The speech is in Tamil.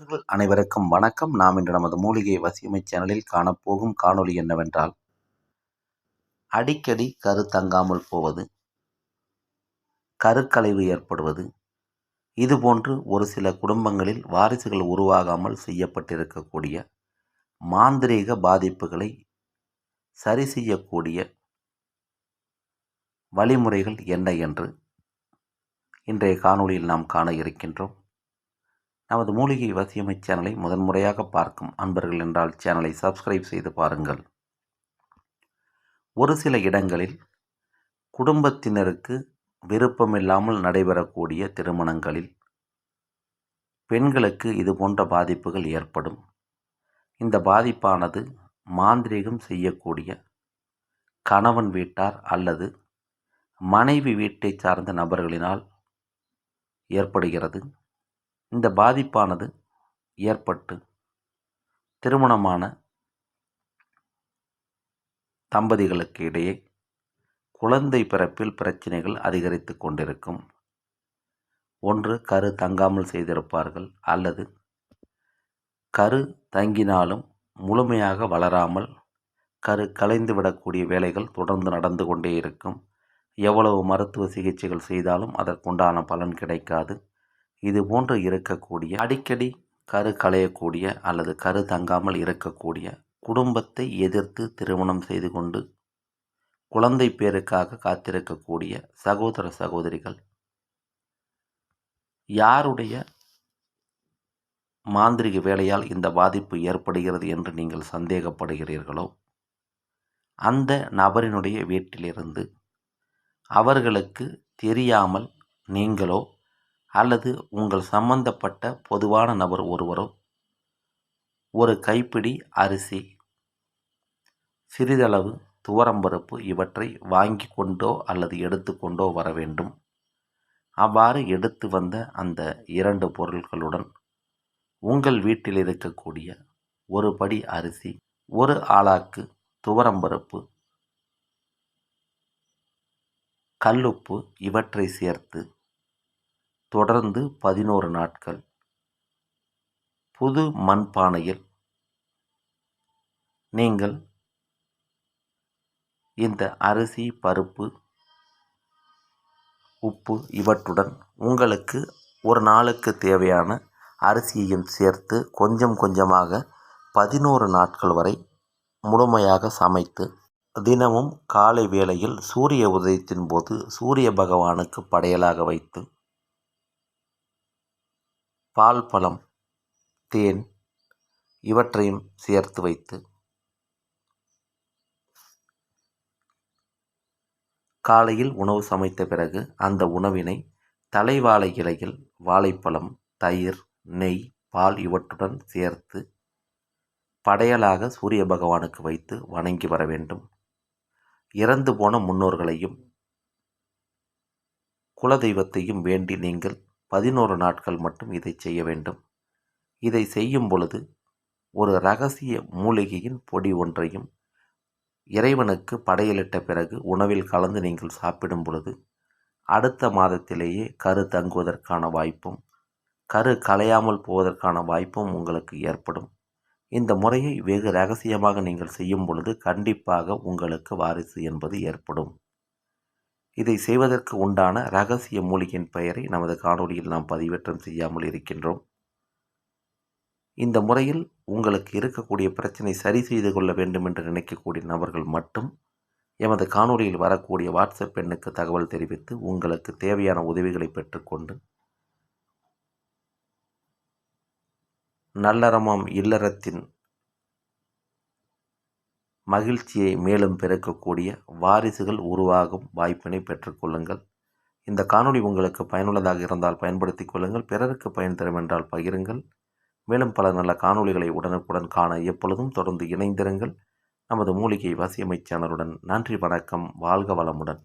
நண்பர்கள் அனைவருக்கும் வணக்கம். நாம் இன்று நமது மூலிகை வசியமை சேனலில் காணப்போகும் காணொளி என்னவென்றால் அடிக்கடி கரு தங்காமல் போவது கருக்கலைவு ஏற்படுவது இதுபோன்று ஒரு சில குடும்பங்களில் வாரிசுகள் உருவாகாமல் செய்யப்பட்டிருக்கக்கூடிய மாந்திரீக பாதிப்புகளை சரி செய்யக்கூடிய வழிமுறைகள் என்ன என்று இன்றைய காணொளியில் நாம் காண இருக்கின்றோம். நமது மூலிகை வசியமை சேனலை முதன்முறையாக பார்க்கும் அன்பர்கள் என்றால் சேனலை சப்ஸ்கிரைப் செய்து பாருங்கள். ஒரு சில இடங்களில் குடும்பத்தினருக்கு விருப்பமில்லாமல் நடைபெறக்கூடிய திருமணங்களில் பெண்களுக்கு இது போன்ற பாதிப்புகள் ஏற்படும். இந்த பாதிப்பானது மாந்திரீகம் செய்யக்கூடிய கணவன் வீட்டார் அல்லது மனைவி வீட்டை சார்ந்த நபர்களினால் ஏற்படுகிறது. இந்த பாதிப்பானது ஏற்பட்டு திருமணமான தம்பதிகளுக்கு இடையே குழந்தை பிறப்பில் பிரச்சனைகள் அதிகரித்து கொண்டிருக்கும். ஒன்று கரு தங்காமல் செய்திருப்பார்கள் அல்லது கரு தங்கினாலும் முழுமையாக வளராமல் கரு கலைந்து விடக்கூடிய வேலைகள் தொடர்ந்து நடந்து கொண்டே இருக்கும். எவ்வளவு மருத்துவ சிகிச்சைகள் செய்தாலும் அதற்குண்டான பலன் கிடைக்காது. இது போன்று இருக்கக்கூடிய அடிக்கடி கரு களையக்கூடிய அல்லது கரு தங்காமல் இருக்கக்கூடிய குடும்பத்தை எதிர்த்து திருமணம் செய்து கொண்டு குழந்தை பேருக்காக காத்திருக்கக்கூடிய சகோதர சகோதரிகள். யாருடைய மாந்திரிக வேலையால் இந்த பாதிப்பு ஏற்படுகிறது என்று நீங்கள் சந்தேகப்படுகிறீர்களோ அந்த நபரினுடைய வீட்டிலிருந்து அவர்களுக்கு தெரியாமல் நீங்களோ அல்லது உங்கள் சம்பந்தப்பட்ட பொதுவான நபர் ஒருவரோ? ஒரு கைப்பிடி அரிசி சிறிதளவு துவரம்பருப்பு இவற்றை வாங்கி கொண்டோ அல்லது எடுத்து கொண்டோ வர வேண்டும். அவ்வாறு எடுத்து வந்த அந்த இரண்டு பொருட்களுடன் உங்கள் வீட்டில் இருக்கக்கூடிய ஒரு படி அரிசி ஒரு ஆளாக்கு துவரம்பருப்பு கல்லுப்பு இவற்றை சேர்த்து தொடர்ந்து பதினோரு நாட்கள். புது மண்பானையில் நீங்கள் இந்த அரிசி பருப்பு உப்பு இவற்றுடன் உங்களுக்கு ஒரு நாளுக்கு தேவையான அரிசியையும் சேர்த்து கொஞ்சம் கொஞ்சமாக பதினோரு நாட்கள் வரை முழுமையாக சமைத்து தினமும் காலை வேளையில் சூரிய உதயத்தின் போது சூரிய பகவானுக்கு படையலாக வைத்து பால் பழம் தேன் இவற்றையும் சேர்த்து வைத்து காலையில் உணவு சமைத்த பிறகு அந்த உணவினை தலைவாழை இலையில் வாழைப்பழம் தயிர் நெய் பால் இவற்றுடன் சேர்த்து படையலாக சூரிய பகவானுக்கு வைத்து வணங்கி வர வேண்டும். இறந்து போன முன்னோர்களையும் குலதெய்வத்தையும் வேண்டி நீங்கள் பதினோரு நாட்கள் மட்டும் இதை செய்ய வேண்டும். இதை செய்யும் பொழுது ஒரு ரகசிய மூலிகையின் பொடி ஒன்றையும் இறைவனுக்கு படையலிட்ட பிறகு உணவில் கலந்து நீங்கள் சாப்பிடும் பொழுது அடுத்த மாதத்திலேயே கரு தங்குவதற்கான வாய்ப்பும் கரு கலையாமல் போவதற்கான வாய்ப்பும் உங்களுக்கு ஏற்படும். இந்த முறையை வெகு ரகசியமாக நீங்கள் செய்யும் பொழுது கண்டிப்பாக உங்களுக்கு வாரிசு என்பது ஏற்படும். இதை செய்வதற்கு உண்டான ரகசிய மூலிகையின் பெயரை நமது காணொலியில் நாம் பதிவேற்றம் செய்யாமல் இருக்கின்றோம். இந்த முறையில் உங்களுக்கு இருக்கக்கூடிய பிரச்சனை சரி செய்து கொள்ள வேண்டும் என்று நினைக்கக்கூடிய நபர்கள் மட்டும் எமது காணொலியில் வரக்கூடிய வாட்ஸ்அப் எண்ணுக்கு தகவல் தெரிவித்து உங்களுக்கு தேவையான உதவிகளை பெற்றுக்கொண்டு நல்லறமாம் இல்லறத்தின் மகிழ்ச்சியை மேலும் பிறக்கக்கூடிய வாரிசுகள் உருவாகும் வாய்ப்பினை பெற்றுக்கொள்ளுங்கள் இந்த காணொளி உங்களுக்கு பயனுள்ளதாக இருந்தால் பயன்படுத்திக் கொள்ளுங்கள். பிறருக்கு பயன் தரும் என்றால் பகிருங்கள். மேலும் பல நல்ல காணொளிகளை உடனுக்குடன் காண எப்பொழுதும் தொடர்ந்து இணைந்திருங்கள். நமது மூலிகை வசியமை சேனலுடன் நன்றி வணக்கம் வாழ்க வளமுடன்.